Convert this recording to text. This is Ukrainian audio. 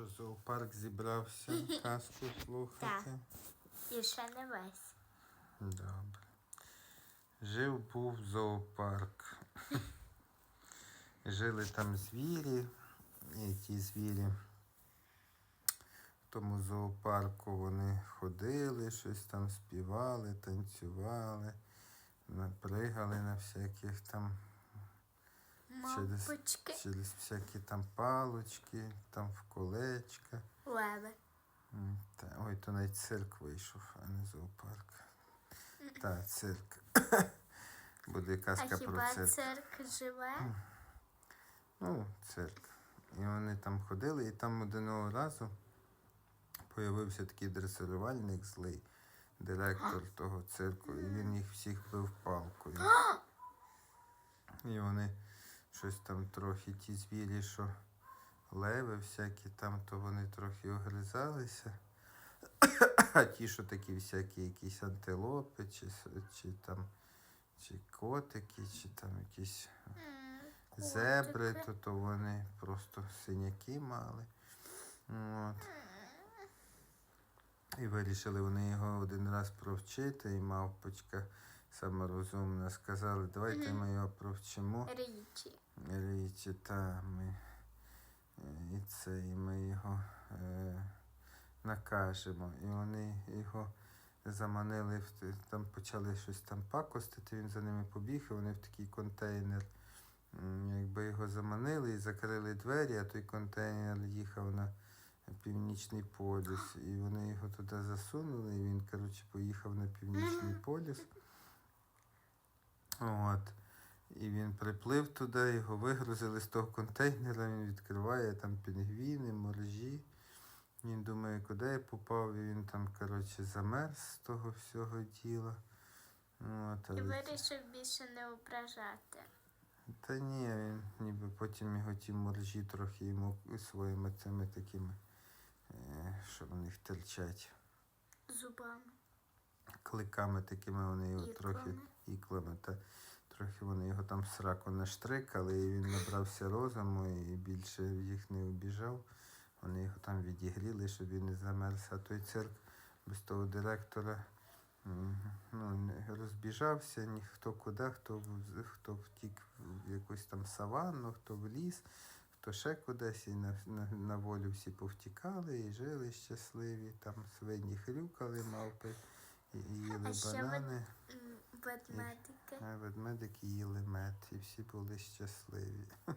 що зоопарк зібрався казку слухати. І ще не весь. Добре. Жив був зоопарк. Жили там звірі, і ті звірі в тому зоопарку вони ходили, щось там співали, танцювали, напригали на всяких там через, Мавпочки. через всякі там палочки, там в колечка. Леви. М, Та, ой, то навіть цирк вийшов, а не зоопарк. Так, цирк. Буде А казка про хіба цирк. цирк живе? Ну, цирк. І вони там ходили, і там одного разу появився такий дресирувальник злий, директор того цирку, і він їх всіх бив палкою. І вони щось там трохи ті звірі, що леви всякі там, то вони трохи огризалися. А ті, що такі всякі якісь антилопи, чи, чи там чи котики, чи там якісь зебри, то, то вони просто синяки мали. От. І вирішили вони його один раз провчити, і мавпочка сама розумна сказали, давайте ми його провчимо. Річі. Річі, та ми е, і це, і ми його е, накажемо. І вони його заманили, там почали щось там пакостити, він за ними побіг, і вони в такий контейнер. Якби його заманили і закрили двері, а той контейнер їхав на північний полюс. І вони його туди засунули, і він, коротше, поїхав на північний полюс. От. І він приплив туди, його вигрузили з того контейнера, він відкриває там пінгвіни, моржі. Він думає, куди я попав, і він там, коротше, замерз з того всього діла. От, І вирішив більше не ображати. Та ні, він ніби потім його ті моржі трохи йому своїми цими такими, е, що в них терчать, Зубами. кликами такими вони його трохи іклами. Та трохи вони його там в сраку наштрикали, і він набрався розуму і більше їх не обіжав. Вони його там відігріли, щоб він не замерз. А той цирк без того директора ну, розбіжався, ніхто куди, хто, хто втік в якусь там саванну, хто в ліс, хто ще кудись, і на, на, на волю всі повтікали і жили щасливі. Там свині хрюкали, мавпи і, їли А ще ви- банани. Ведмедики. А ведмедики їли мед, і всі були щасливі.